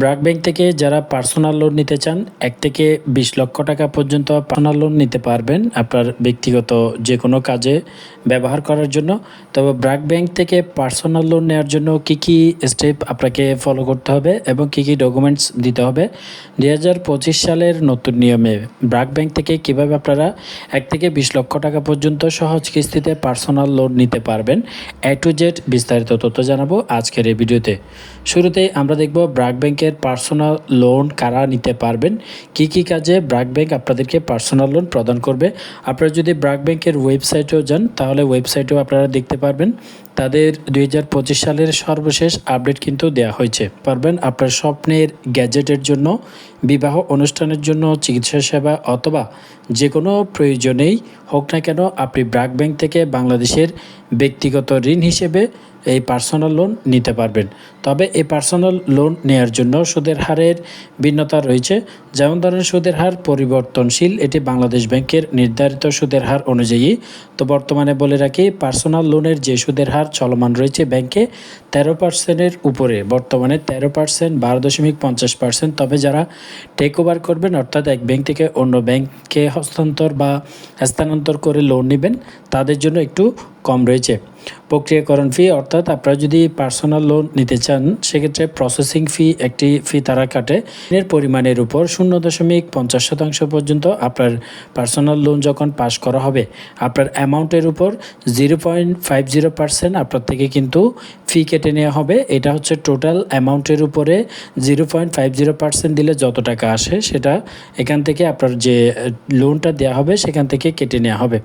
BRAC bank থেকে যারা personal loan নিতে চান, এক থেকে বিশ লক্ষ টাকা পর্যন্ত পার্সোনাল লোন নিতে পারবেন আপনার ব্যক্তিগত যে কোনো কাজে ব্যবহার করার জন্য। তবে ব্র্যাক ব্যাংক থেকে পার্সোনাল লোন নেওয়ার জন্য কি কি স্টেপ আপনাকে ফলো করতে হবে এবং কি কি ডকুমেন্টস দিতে হবে? দুই হাজার পঁচিশ সালের নতুন নিয়মে ব্র্যাক ব্যাংক থেকে কীভাবে আপনারা এক থেকে বিশ লক্ষ টাকা পর্যন্ত সহজ কিস্তিতে পার্সোনাল লোন নিতে পারবেন, এ টু জেড বিস্তারিত তথ্য জানাব আজকের এই ভিডিওতে। শুরুতেই আমরা দেখব ব্র্যাক ব্যাংকের পার্সোনাল লোন কারা নিতে পারবেন? কি কি কাজে ব্র্যাক ব্যাংক আপনাদেরকে পার্সোনাল লোন প্রদান করবে? আপনারা যদি ব্র্যাক ব্যাংকের ওয়েবসাইটেও যান, তাহলে ওয়েবসাইটেও আপনারা দেখতে পারবেন। তাদের দুই হাজার পঁচিশ সালের সর্বশেষ আপডেট কিন্তু দেয়া হয়েছে। পারবেন আপনার স্বপ্নের গ্যাজেটের জন্য, বিবাহ অনুষ্ঠানের জন্য, চিকিৎসা সেবা অথবা যে কোনো প্রয়োজনেই হোক না কেন, আপনি ব্র্যাক ব্যাংক থেকে বাংলাদেশের ব্যক্তিগত ঋণ হিসেবে এই পার্সোনাল লোন নিতে পারবেন। তবে এই পার্সোনাল লোন নেয়ার জন্য সুদের হারের ভিন্নতা রয়েছে। যেমন ধরেন, সুদের হার পরিবর্তনশীল, এটি বাংলাদেশ ব্যাংকের নির্ধারিত সুদের হার অনুযায়ী। তো বর্তমানে বলে রাখি, পার্সোনাল লোনের যে সুদের হার চলমান রয়েছে ব্যাংকে, তেরো পার্সেন্টের উপরে। বর্তমানে তেরো পার্সেন্ট, বারো দশমিক পঞ্চাশ পার্সেন্ট। তবে যারা টেক ওভার করবেন, অর্থাৎ এক ব্যাংক থেকে অন্য ব্যাংকে হস্তান্তর বা স্থানান্তর করে লোন নেবেন তাদের জন্য একটু কম রয়েছে। প্রক্রিয়াকরণ ফি অর্থাৎ আপনারা যদি পার্সোনাল লোন নিতে চান, সেক্ষেত্রে প্রসেসিং ফি একটি ফি তারা কাটে। এর পরিমাণের উপর শূন্য দশমিক পঞ্চাশ শতাংশ পর্যন্ত আপনার পার্সোনাল লোন যখন পাস করা হবে, আপনার অ্যামাউন্টের উপর zero point five zero percent আপনার থেকে কিন্তু ফি কেটে নেওয়া হবে। এটা হচ্ছে টোটাল অ্যামাউন্টের উপরে zero point five zero percent দিলে যত টাকা আসে, সেটা এখান থেকে আপনার যে লোনটা দেওয়া হবে, সেখান থেকে কেটে নেওয়া হবে।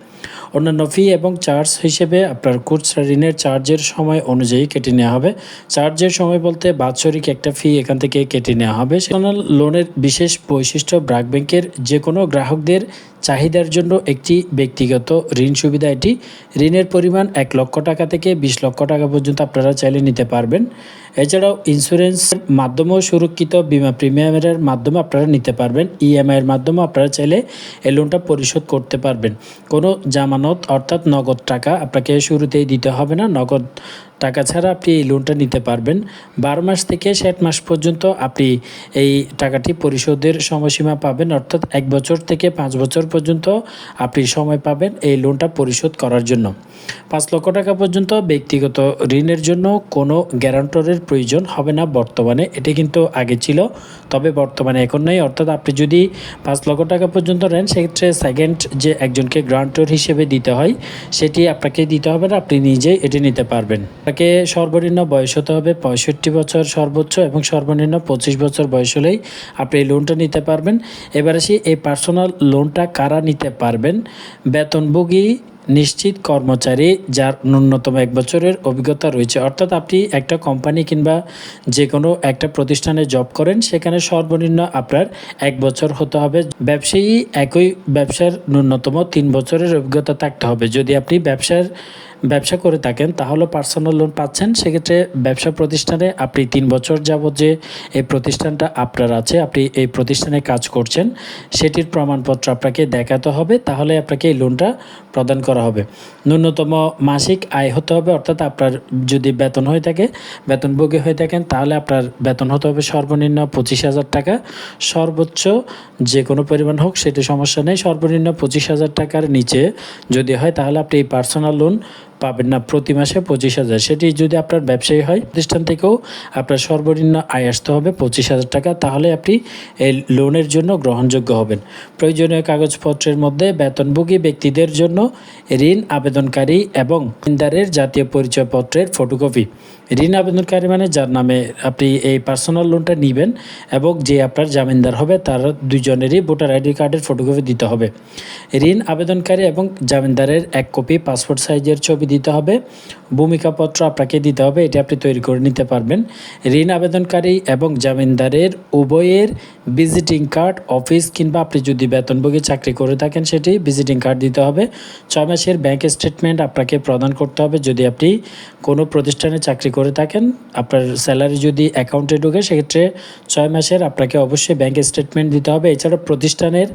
অন্যান্য ফি এবং চার্জ হিসেবে আপনার খুচরা ঋণের চার্জের সময় অনুযায়ী কেটে নেওয়া হবে। চার্জের সময় বলতে বাৎসরিক একটা ফি এখান থেকে কেটে নেওয়া হবে। সেখানে লোনের বিশেষ বৈশিষ্ট্য ব্রাক ব্যাংকের যে কোনো গ্রাহকদের চাহিদার জন্য একটি ব্যক্তিগত ঋণ সুবিধা। এটি ঋণের পরিমাণ এক লক্ষ টাকা থেকে বিশ লক্ষ টাকা পর্যন্ত আপনারা চাইলে নিতে পারবেন। এছাড়াও ইন্স্যুরেন্সের মাধ্যমেও সুরক্ষিত বিমা প্রিমিয়ামের মাধ্যমে আপনারা নিতে পারবেন। ইএমআইয়ের মাধ্যমে আপনারা চাইলে এই লোনটা পরিশোধ করতে পারবেন। কোনো জামানত অর্থাৎ নগদ টাকা আপনাকে শুরুতেই দিতে হবে না। নগদ টাকা ছাড়া আপনি এই লোনটা নিতে পারবেন। বারো মাস থেকে ষাট মাস পর্যন্ত আপনি এই টাকাটি পরিশোধের সময়সীমা পাবেন। অর্থাৎ এক বছর থেকে পাঁচ বছর পর্যন্ত আপনি সময় পাবেন এই লোনটা পরিশোধ করার জন্য। পাঁচ লক্ষ টাকা পর্যন্ত ব্যক্তিগত ঋণের জন্য কোনো গ্যারান্টরের প্রয়োজন হবে না বর্তমানে। এটি কিন্তু আগে ছিল, তবে বর্তমানে এখন নেই। অর্থাৎ আপনি যদি পাঁচ লক্ষ টাকা পর্যন্ত নেন, সেক্ষেত্রে সেকেন্ড যে একজনকে গ্রান্টর হিসেবে দিতে হয়, সেটি আপনাকে দিতে হবে না, আপনি নিজেই এটি নিতে পারবেন। আপনাকে সর্বনিম্ন বয়স হতে হবে পঁয়ষট্টি বছর সর্বোচ্চ এবং সর্বনিম্ন পঁচিশ বছর বয়স হলেই আপনি এই লোনটা নিতে পারবেন। এবার আসি, এই পার্সোনাল লোনটা কারা নিতে পারবেন? বেতনভোগী, নিশ্চিত কর্মচারী, যার ন্যূনতম এক বছরের অভিজ্ঞতা রয়েছে। অর্থাৎ আপনি একটা কোম্পানি কিংবা যে কোনো একটা প্রতিষ্ঠানে জব করেন, সেখানে সর্বনিম্ন আপনার এক বছর হতে হবে। ব্যবসায়ী একই ব্যবসার ন্যূনতম তিন বছরের অভিজ্ঞতা থাকতে হবে। যদি আপনি ব্যবসার ব্যবসা করে থাকেন, তাহলে পার্সোনাল লোন পাচ্ছেন। সেক্ষেত্রে ব্যবসা প্রতিষ্ঠানে আপনি তিন বছর যাবত যে এই প্রতিষ্ঠানটা আপনার আছে, আপনি এই প্রতিষ্ঠানে কাজ করছেন, সেটির প্রমাণপত্র আপনাকে দেখাতে হবে, তাহলে আপনাকে এই লোনটা প্রদান করা হবে। ন্যূনতম মাসিক আয় হতে হবে, অর্থাৎ আপনার যদি বেতন হয়ে থাকে, বেতনভোগী হয়ে থাকেন, তাহলে আপনার বেতন হতে হবে সর্বনিম্ন পঁচিশ হাজার টাকা। সর্বোচ্চ যে কোনো পরিমাণ হোক, সেটি সমস্যা নেই, সর্বনিম্ন পঁচিশ হাজার টাকার নিচে যদি হয়, তাহলে আপনি এই পার্সোনাল লোন পাবেন না প্রতি মাসে পঁচিশ হাজার। সেটি যদি আপনার ব্যবসায়ী হয়, প্রতিষ্ঠান থেকেও আপনার সর্বনিম্ন আয় আসতে হবে পঁচিশ হাজার টাকা, তাহলে আপনি এই লোনের জন্য গ্রহণযোগ্য হবেন। প্রয়োজনীয় কাগজপত্রের মধ্যে বেতনভোগী ব্যক্তিদের জন্য ঋণ আবেদনকারী এবং ঋণদারের জাতীয় পরিচয়পত্রের ফটোকপি ঋণ আবেদনকারী মানে যার নামে আপনি এই পার্সোনাল লোনটা নেবেন এবং যে আপনার জামিনদার হবে তার দুজনেরই ভোটার আইডি কার্ডের ফটোকপি দিতে হবে। ঋণ আবেদনকারী এবং জামিনদারের এক কপি পাসপোর্ট সাইজের ছবি দিতে হবে। ভূমিকাপত্র আপনাকে দিতে হবে, এটি আপনি তৈরি করে নিতে পারবেন। ঋণ আবেদনকারী এবং জামিনদারের উভয়ের ভিজিটিং কার্ড অফিস কিংবা আপনি যদি বেতনভোগী চাকরি করে থাকেন সেটি ভিজিটিং কার্ড দিতে হবে। ছয় মাসের ব্যাংক স্টেটমেন্ট আপনাকে প্রদান করতে হবে যদি আপনি কোনো প্রতিষ্ঠানে চাকরি করে থাকেন, আপনার স্যালারি যদি অ্যাকাউন্টে ঢোকে, সেক্ষেত্রে ছয় মাসের আপনাকে অবশ্যই ব্যাংক স্টেটমেন্ট দিতে হবে। এছাড়া প্রতিষ্ঠানের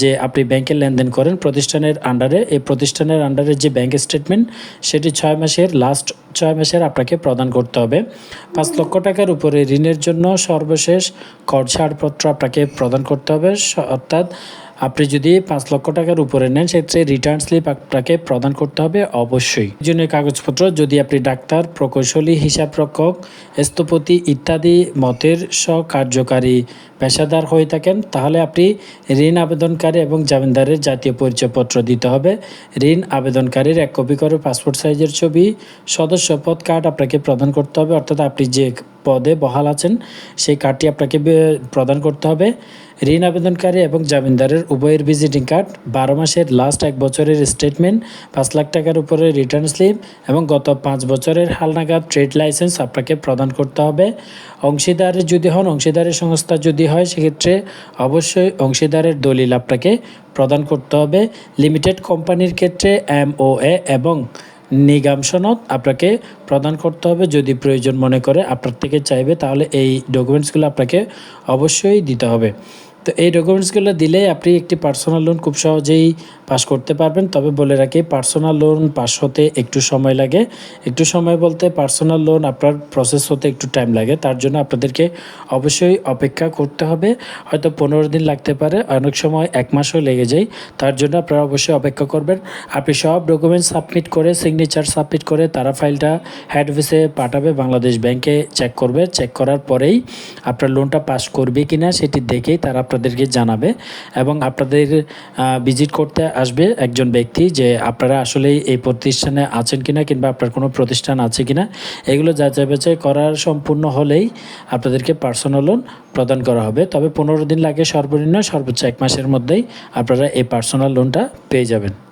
যে আপনি ব্যাংকে লেনদেন করেন, প্রতিষ্ঠানের আন্ডারে এই প্রতিষ্ঠানের আন্ডারে যে ব্যাংক স্টেটমেন্ট সেটি ছয় মাসের লাস্ট ছয় মাসের আপনাকে প্রদান করতে হবে। পাঁচ লক্ষ টাকার উপরে ঋণের জন্য সর্বশেষ কর ছাড়পত্র আপনাকে প্রদান করতে হবে অর্থাৎ আপনি যদি পাঁচ লক্ষ টাকার উপরে নেন, সেক্ষেত্রে রিটার্ন স্লিপ আপনাকে প্রদান করতে হবে অবশ্যই। জন্য কাগজপত্র, যদি আপনি ডাক্তার, প্রকৌশলী, হিসাবরক্ষক, স্থপতি ইত্যাদি মতের সহকার্যকারী পেশাদার হয়ে থাকেন, তাহলে আপনি ঋণ আবেদনকারী এবং জামিনদারের জাতীয় পরিচয়পত্র দিতে হবে। ঋণ আবেদনকারীর এক কপি করে পাসপোর্ট সাইজের ছবি, সদস্যপদ কার্ড আপনাকে প্রদান করতে হবে, অর্থাৎ আপনি যে পদে বহাল আছেন, সেই কার্ডটি আপনাকে প্রদান করতে হবে। ঋণ আবেদনকারী এবং জামিনদারের উভয়ের ভিজিটিং কার্ড, বারো মাসের লাস্ট এক বছরের স্টেটমেন্ট পাঁচ লাখ টাকার উপরে রিটার্ন স্লিপ এবং গত পাঁচ বছরের হালনাগাদ ট্রেড লাইসেন্স আপনাকে প্রদান করতে হবে। অংশীদার যদি হন, অংশীদারের সংস্থা যদি হয়, সেক্ষেত্রে অবশ্যই অংশীদারের দলিল আপনাকে প্রদান করতে হবে। লিমিটেড কোম্পানির ক্ষেত্রে এমওএ এবং নিগাম সনদ আপনাকে প্রদান করতে হবে। যদি প্রয়োজন মনে করে আপনার থেকে চাইবে, তাহলে এই ডকুমেন্টসগুলো আপনাকে অবশ্যই দিতে হবে। তো এই ডকুমেন্টসগুলো দিলে আপনি একটি পার্সোনাল লোন খুব সহজেই পাস করতে পারবেন। তবে বলে রাখি পার্সোনাল লোন পাস হতে একটু সময় লাগে। একটু সময় বলতে পার্সোনাল লোন আপনার প্রসেস হতে একটু টাইম লাগে। তার জন্য আপনাদেরকে অবশ্যই অপেক্ষা করতে হবে। হয়তো পনেরো দিন লাগতে পারে, অনেক সময় এক মাসও লেগে যায়। তার জন্য আপনারা অবশ্যই অপেক্ষা করবেন। আপনি সব ডকুমেন্টস সাবমিট করে সিগনেচার সাবমিট করে, তারা ফাইলটা হেড অফিসে পাঠাবে, বাংলাদেশ ব্যাংকে চেক করবে। চেক করার পরেই আপনার লোনটা পাস করবে কিনা, সেটি দেখেই তারা আপনাদেরকে জানাবে এবং আপনাদের ভিজিট করতে আসবে একজন ব্যক্তি যে আপনারা আসলে এই প্রতিষ্ঠানে আছেন কিনা কিংবা আপনার কোনো প্রতিষ্ঠান আছে কিনা, এগুলো যাচাই বাছাই করার সম্পূর্ণ হলেই আপনাদেরকে পার্সোনাল লোন প্রদান করা হবে। তবে পনেরো দিন লাগে সর্বনিম্ন, সর্বোচ্চ এক মাসের মধ্যেই আপনারা এই পার্সোনাল লোনটা পেয়ে যাবেন।